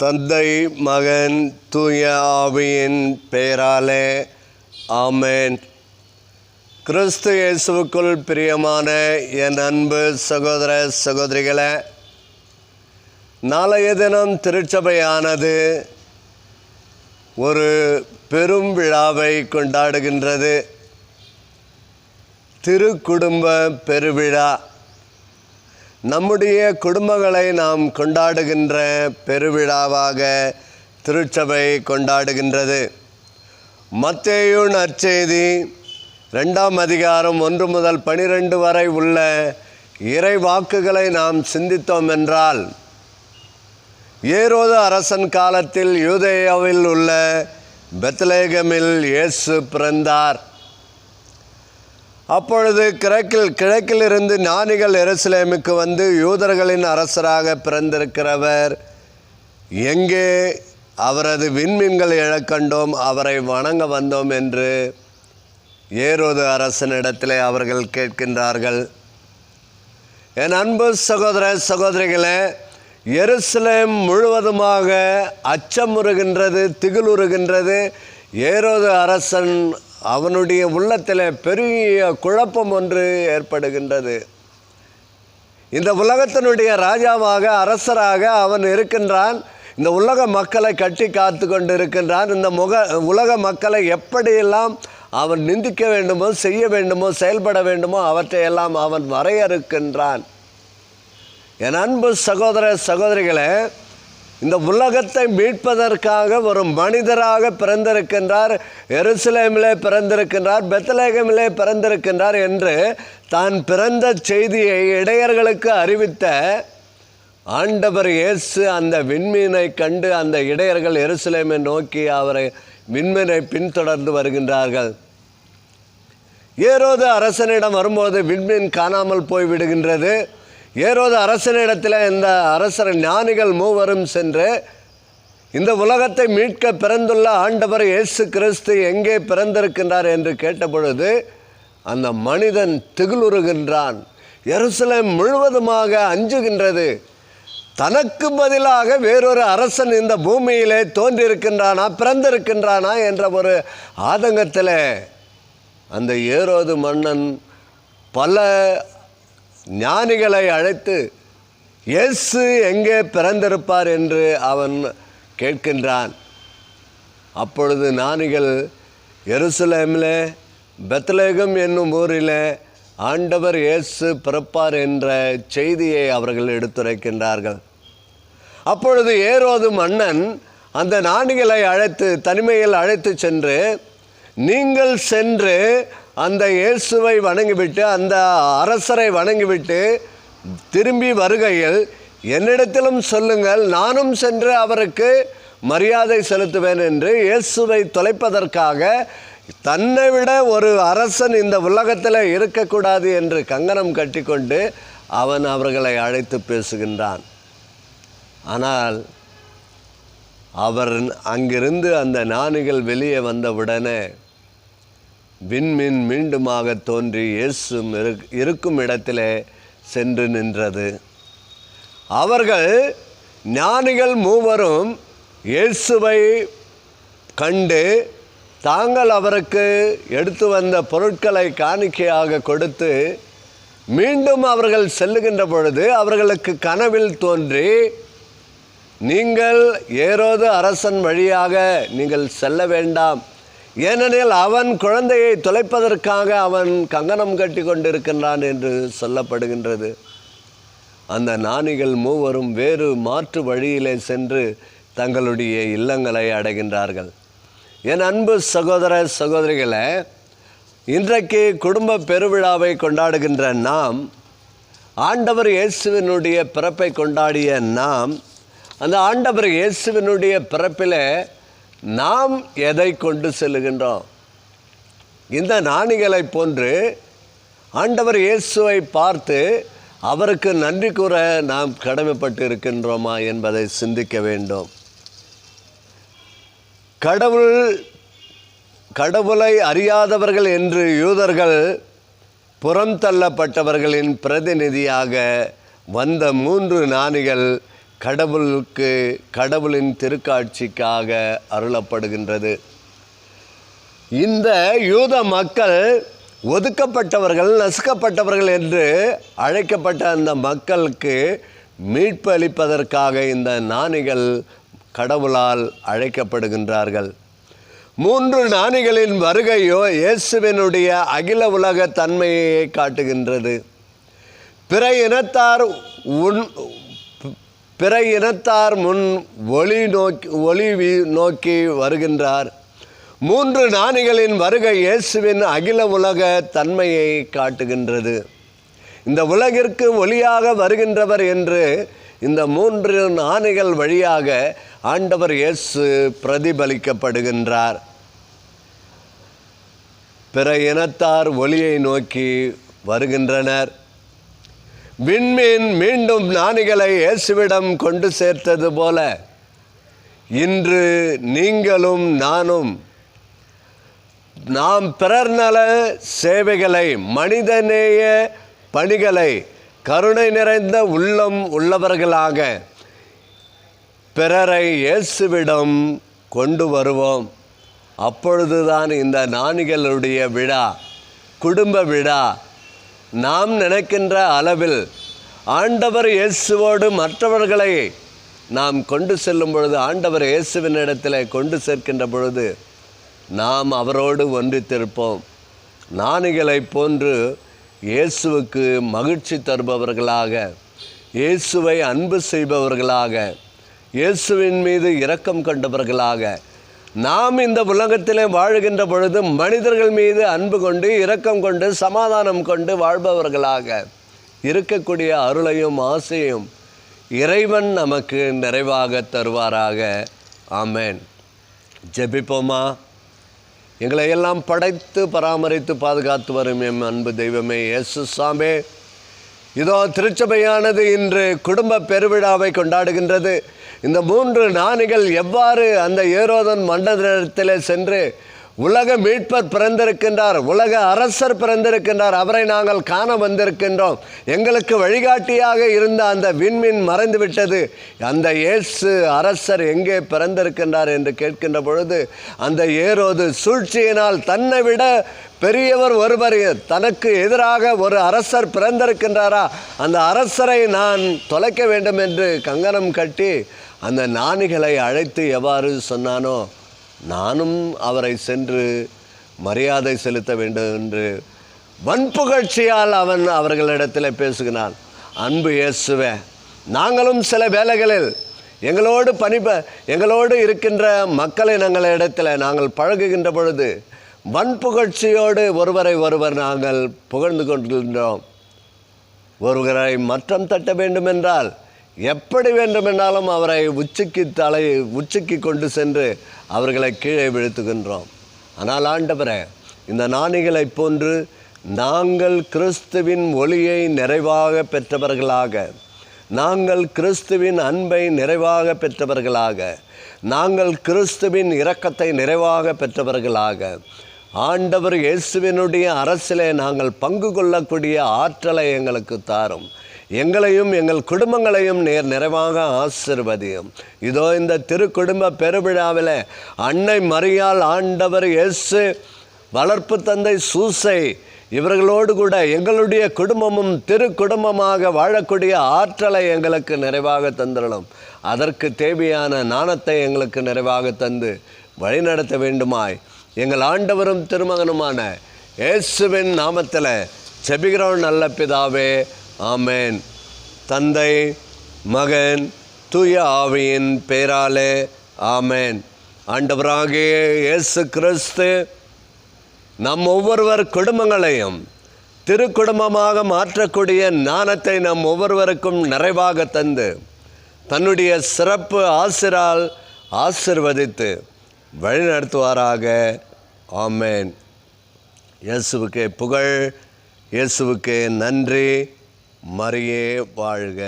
தந்தை மகன் தூய ஆவியின் பெயராலே ஆமேன். கிறிஸ்து இயேசுவுக்குள் பிரியமான என் அன்பு சகோதர சகோதரிகளே நாளைய தினம் திருச்சபையானது ஒரு பெரும் விழாவை கொண்டாடுகின்றது. திருக்குடும்ப பெருவிழா. நம்முடைய குடும்பங்களை நாம் கொண்டாடுகின்ற பெருவிழாவாக திருச்சபை கொண்டாடுகின்றது. மத்தேயு நற்செய்தி ரெண்டாம் அதிகாரம் ஒன்று முதல் பனிரெண்டு வரை உள்ள இறை வாக்குகளை நாம் சிந்தித்தோம் என்றால் ஏரோது அரசன் காலத்தில் யூதேயாவில் உள்ள பெத்லேகமில் இயேசு பிறந்தார். அப்பொழுது கிழக்கில் கிழக்கிலிருந்து ஞானிகள் எருசலேமுக்கு வந்து யூதர்களின் அரசராக பிறந்திருக்கிறவர். எங்கே அவரது விண்மீன்கள் எழக்கண்டோம் அவரை வணங்க வந்தோம் என்று ஏரோது அரசனிடத்திலே அவர்கள் கேட்கின்றார்கள். என் அன்பு சகோதர சகோதரிகளே எருசலேம் முழுவதுமாக அச்சமுறுகின்றது திகிலுறுகின்றது ஏரோது அரசன் அவனுடைய உள்ளத்தில் பெரிய குழப்பம் ஒன்று ஏற்படுகின்றது. இந்த உலகத்தினுடைய ராஜாவாக அரசராக அவன் இருக்கின்றான். இந்த உலக மக்களை கட்டி காத்து கொண்டு இருக்கின்றான் இந்த முக உலக மக்களை எப்படியெல்லாம் அவன் நிந்திக்க வேண்டுமோ செய்ய வேண்டுமோ செயல்பட வேண்டுமோ அவற்றையெல்லாம் அவன் வரையறுக்கின்றான். என் அன்பு சகோதர சகோதரிகளை இந்த உலகத்தை மீட்பதற்காக ஒரு மனிதராக பிறந்திருக்கின்றார் எருசலேமிலே பிறந்திருக்கின்றார் பெத்தலேகமிலே பிறந்திருக்கின்றார் என்று தான் பிறந்த செய்தியை இடையர்களுக்கு அறிவித்த ஆண்டவர் இயேசு அந்த விண்மீனை கண்டு அந்த இடையர்கள் எருசலேமை நோக்கி அவரை விண்மீனை பின்தொடர்ந்து வருகின்றார்கள். ஏரோது அரசனிடம் வரும்போது விண்மீன் காணாமல் போய் விடுகின்றது ஏரோது அரசனிடத்தில் இந்த அரசர் ஞானிகள் மூவரும் சென்று இந்த உலகத்தை மீட்க பிறந்துள்ள ஆண்டவர் இயேசு கிறிஸ்து எங்கே பிறந்திருக்கின்றார் என்று கேட்டபொழுது அந்த மனிதன் திகிலுறுகின்றான். எருசலேம் முழுவதுமாக அஞ்சுகின்றது. தனக்கு பதிலாக வேறொரு அரசன் இந்த பூமியிலே தோன்றியிருக்கின்றானா பிறந்திருக்கின்றானா என்ற ஒரு ஆதங்கத்தில் அந்த ஏரோது மன்னன் பல ஞானிகளை அழைத்து இயேசு எங்கே பிறந்திருப்பார்? என்று அவன் கேட்கின்றான். அப்பொழுது ஞானிகள் எருசலேமில் பெத்லேகம் என்னும் ஊரில் ஆண்டவர் இயேசு பிறப்பார் என்ற செய்தியை அவர்கள் எடுத்துரைக்கின்றார்கள். அப்பொழுது ஏரோது மன்னன் அந்த ஞானிகளை அழைத்து தனிமையில் அழைத்து சென்று நீங்கள் சென்று அந்த இயேசுவை வணங்கிவிட்டு அந்த அரசரை வணங்கிவிட்டு திரும்பி வருகையில் என்னிடத்திலும் சொல்லுங்கள் நானும் சென்று அவருக்கு மரியாதை செலுத்துவேன் என்று இயேசுவை தொலைப்பதற்காக தன்னை விட ஒரு அரசன் இந்த உலகத்தில் இருக்கக்கூடாது என்று கங்கணம் கட்டிக்கொண்டு அவன் அவர்களை அழைத்து பேசுகின்றான். ஆனால் அவர் அங்கிருந்து அந்த ஞானிகள் வெளியே வந்தவுடனே விண்மீன் மீண்டுமாக தோன்றி இயேசும் இரு- இருக்கும் இடத்திலே சென்று நின்றது. அவர்கள் ஞானிகள் மூவரும் இயேசுவை கண்டு தாங்கள் அவருக்கு எடுத்து வந்த பொருட்களை காணிக்கையாக கொடுத்து மீண்டும் அவர்கள் செல்லுகின்ற பொழுது அவர்களுக்கு கனவில் தோன்றி நீங்கள் ஏரோது அரசன் வழியாக நீங்கள் செல்ல வேண்டாம். ஏனெனில் அவன் குழந்தையை தொலைப்பதற்காக அவன் கங்கணம் கட்டி கொண்டிருக்கின்றான் என்று சொல்லப்படுகின்றது. அந்த நாணிகள் மூவரும் வேறு மாற்று வழியிலே சென்று தங்களுடைய இல்லங்களை அடைகின்றார்கள். என் அன்பு சகோதர சகோதரிகளை இன்றைக்கு குடும்ப பெருவிழாவை கொண்டாடுகின்ற நாம் ஆண்டவர் இயேசுவினுடைய பிறப்பை கொண்டாடிய நாம் அந்த ஆண்டவர் இயேசுவினுடைய பிறப்பில் நாம் எதை கொண்டு செல்லுகின்றோம்? இந்த நாணிகளை போன்று ஆண்டவர் இயேசுவை பார்த்து அவருக்கு நன்றி கூற நாம் கடமைப்பட்டு இருக்கின்றோமா என்பதை சிந்திக்க வேண்டும். கடவுள் கடவுளை அறியாதவர்கள் என்று யூதர்கள் புறம் தள்ளப்பட்டவர்களின் பிரதிநிதியாக வந்த மூன்று நாணிகள் கடவுளுக்கு கடவுளின் திருக்காட்சிக்காக அருளப்படுகின்றது. இந்த யூத மக்கள் ஒதுக்கப்பட்டவர்கள் நசுக்கப்பட்டவர்கள் என்று அழைக்கப்பட்ட அந்த மக்களுக்கு மீட்பு அளிப்பதற்காக இந்த நாணிகள் கடவுளால் அழைக்கப்படுகின்றார்கள். மூன்று நாணிகளின் வருகையோ இயேசுவினுடைய அகில உலக தன்மையை காட்டுகின்றது. பிற இனத்தார் உன் பிற இனத்தார் முன் ஒளி நோக்கி ஒளி நோக்கி வருகின்றார். மூன்று ஞானிகளின் வருகை இயேசுவின் அகில உலக தன்மையை காட்டுகின்றது. இந்த உலகிற்கு ஒளியாக வருகின்றவர் என்று இந்த மூன்று ஞானிகள் வழியாக ஆண்டவர் இயேசு பிரதிபலிக்கப்படுகின்றார். பிற இனத்தார் ஒளியை நோக்கி வருகின்றனர். விண்மீன் மீண்டும் ஞானிகளை இயேசுவிடம் கொண்டு சேர்த்தது போல இன்று நீங்களும் நானும் நாம் பிறர் நல சேவைகளை மனிதநேய பணிகளை கருணை நிறைந்த உள்ளம் உள்ளவர்களாக பிறரை இயேசுவிடம் கொண்டு வருவோம். அப்பொழுதுதான் இந்த நாணிகளுடைய விழா குடும்ப விழா நாம் நினைக்கின்ற அளவில் ஆண்டவர் இயேசுவோடு மற்றவர்களை நாம் கொண்டு செல்லும் பொழுது ஆண்டவர் இயேசுவின் இடத்துல கொண்டு சேர்க்கின்ற பொழுது நாம் அவரோடு ஒன்றித்திருப்போம். ஞானிகளைப் போன்று இயேசுவுக்கு மகிழ்ச்சி தருபவர்களாக இயேசுவை அன்பு செய்பவர்களாக இயேசுவின் மீது இரக்கம் கொண்டவர்களாக நாம் இந்த உலகத்திலே வாழுகின்ற பொழுது மனிதர்கள் மீது அன்பு கொண்டு இரக்கம் கொண்டு சமாதானம் கொண்டு வாழ்பவர்களாக இருக்கக்கூடிய அருளையும் ஆசையும் இறைவன் நமக்கு நிறைவாக தருவாராக. ஆமேன். ஜெபிப்போமா? எங்களை எல்லாம் படைத்து பராமரித்து பாதுகாத்து வரும் எம் அன்பு தெய்வமே இயேசு சாமே. இதோ திருச்சபையானது இன்று குடும்ப பெருவிழாவை கொண்டாடுகின்றது. இந்த மூன்று நாணிகள் எவ்வாறு அந்த ஏரோதன் மண்டலத்தில் சென்று உலக மீட்பர் பிறந்திருக்கின்றார் உலக அரசர் பிறந்திருக்கின்றார். அவரை நாங்கள் காண வந்திருக்கின்றோம். எங்களுக்கு வழிகாட்டியாக இருந்த அந்த விண்மீன் மறைந்து விட்டது அந்த இயேசு அரசர் எங்கே பிறந்திருக்கின்றார் என்று கேட்கின்ற பொழுது அந்த ஏரோது சூழ்ச்சியினால் தன்னை விட பெரியவர் ஒருவர் தனக்கு எதிராக ஒரு அரசர் பிறந்திருக்கின்றாரா? அந்த அரசரை நான் தொலைக்க வேண்டும் என்று கங்கணம் கட்டி அந்த நாணிகளை அழைத்து எவ்வாறு சொன்னானோ நானும் அவரை சென்று மரியாதை செலுத்த வேண்டும் என்று வன்புகழ்ச்சியால் அவன் அவர்களிடத்தில் பேசுகிறான். அன்பு இயேசுவே நாங்களும் சில வேலைகளில் எங்களோடு பணிப எங்களோடு இருக்கின்ற மக்களை நாங்கள் இடத்துல நாங்கள் பழகுகின்ற பொழுது வன்புகழ்ச்சியோடு ஒருவரை ஒருவர் நாங்கள் புகழ்ந்து கொண்டிருந்தோம். ஒருவரை மற்றம் தட்ட வேண்டுமென்றால் எப்படி வேண்டுமென்றாலும் அவரை உச்சிக்கு தலை உச்சிக்கு கொண்டு சென்று அவர்களை கீழே வீழ்த்துகின்றோம். ஆனால் ஆண்டவரே இந்த நாணிகளைப் போன்று நாங்கள் கிறிஸ்துவின் ஒளியை நிறைவாக பெற்றவர்களாக நாங்கள் கிறிஸ்துவின் அன்பை நிறைவாக பெற்றவர்களாக நாங்கள் கிறிஸ்துவின் இரக்கத்தை நிறைவாக பெற்றவர்களாக ஆண்டவர் இயேசுவினுடைய அரசிலே நாங்கள் பங்கு கொள்ளக்கூடிய ஆற்றலை எங்களுக்கு தாரும். எங்களையும் எங்கள் குடும்பங்களையும் நேர் நிறைவாக ஆசிர்வதியும். இதோ இந்த திருக்குடும்ப பெருவிழாவில் அன்னை மரியாள் ஆண்டவர் இயேசு வளர்ப்பு தந்தை சூசை இவர்களோடு கூட எங்களுடைய குடும்பமும் திரு குடும்பமாக வாழக்கூடிய ஆற்றலை எங்களுக்கு நிறைவாக தந்துடணும் அதற்கு தேவையான நாணத்தை எங்களுக்கு நிறைவாக தந்து வழிநடத்த வேண்டுமாய். எங்கள் ஆண்டவரும் திருமகனுமான இயேசுவின் நாமத்தில் செபிகிறோம் நல்ல பிதாவே. ஆமேன். தந்தை மகன் தூய ஆவியின் பேராலே ஆமேன். ஆண்டவராகிய இயேசு கிறிஸ்து நம் ஒவ்வொருவர் குடும்பங்களையும் திருக்குடும்பமாக மாற்றக்கூடிய ஞானத்தை நம் ஒவ்வொருவருக்கும் நிறைவாக தந்து தன்னுடைய சிறப்பு ஆசிரால் ஆசிர்வதித்து வழிநடத்துவாராக. ஆமேன். இயேசுவுக்கே புகழ் இயேசுவுக்கே நன்றி. மரியே வாழ்க